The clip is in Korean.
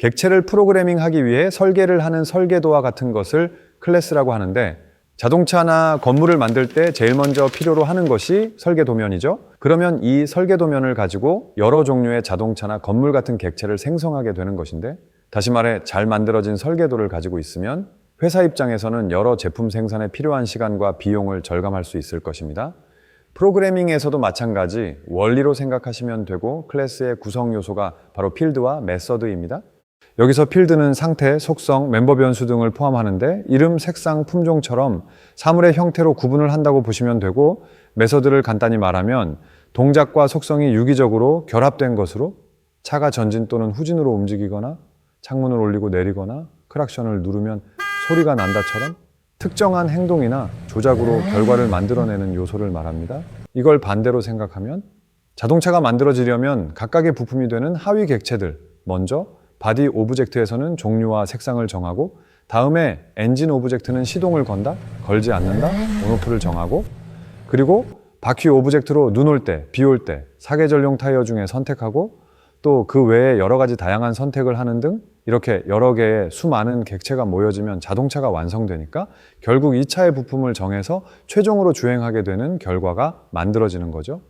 객체를 프로그래밍하기 위해 설계를 하는 설계도와 같은 것을 클래스라고 하는데 자동차나 건물을 만들 때 제일 먼저 필요로 하는 것이 설계도면이죠. 그러면 이 설계도면을 가지고 여러 종류의 자동차나 건물 같은 객체를 생성하게 되는 것인데 다시 말해 잘 만들어진 설계도를 가지고 있으면 회사 입장에서는 여러 제품 생산에 필요한 시간과 비용을 절감할 수 있을 것입니다. 프로그래밍에서도 마찬가지 원리로 생각하시면 되고 클래스의 구성 요소가 바로 필드와 메서드입니다. 여기서 필드는 상태, 속성, 멤버 변수 등을 포함하는데 이름, 색상, 품종처럼 사물의 형태로 구분을 한다고 보시면 되고 메서드를 간단히 말하면 동작과 속성이 유기적으로 결합된 것으로 차가 전진 또는 후진으로 움직이거나 창문을 올리고 내리거나 크락션을 누르면 소리가 난다처럼 특정한 행동이나 조작으로 결과를 만들어내는 요소를 말합니다. 이걸 반대로 생각하면 자동차가 만들어지려면 각각의 부품이 되는 하위 객체들 먼저 바디 오브젝트에서는 종류와 색상을 정하고 다음에 엔진 오브젝트는 시동을 건다, 걸지 않는다, 온오프를 정하고 그리고 바퀴 오브젝트로 눈 올 때, 비 올 때 사계절용 타이어 중에 선택하고 또 그 외에 여러 가지 다양한 선택을 하는 등 이렇게 여러 개의 수많은 객체가 모여지면 자동차가 완성되니까 결국 이 차의 부품을 정해서 최종으로 주행하게 되는 결과가 만들어지는 거죠.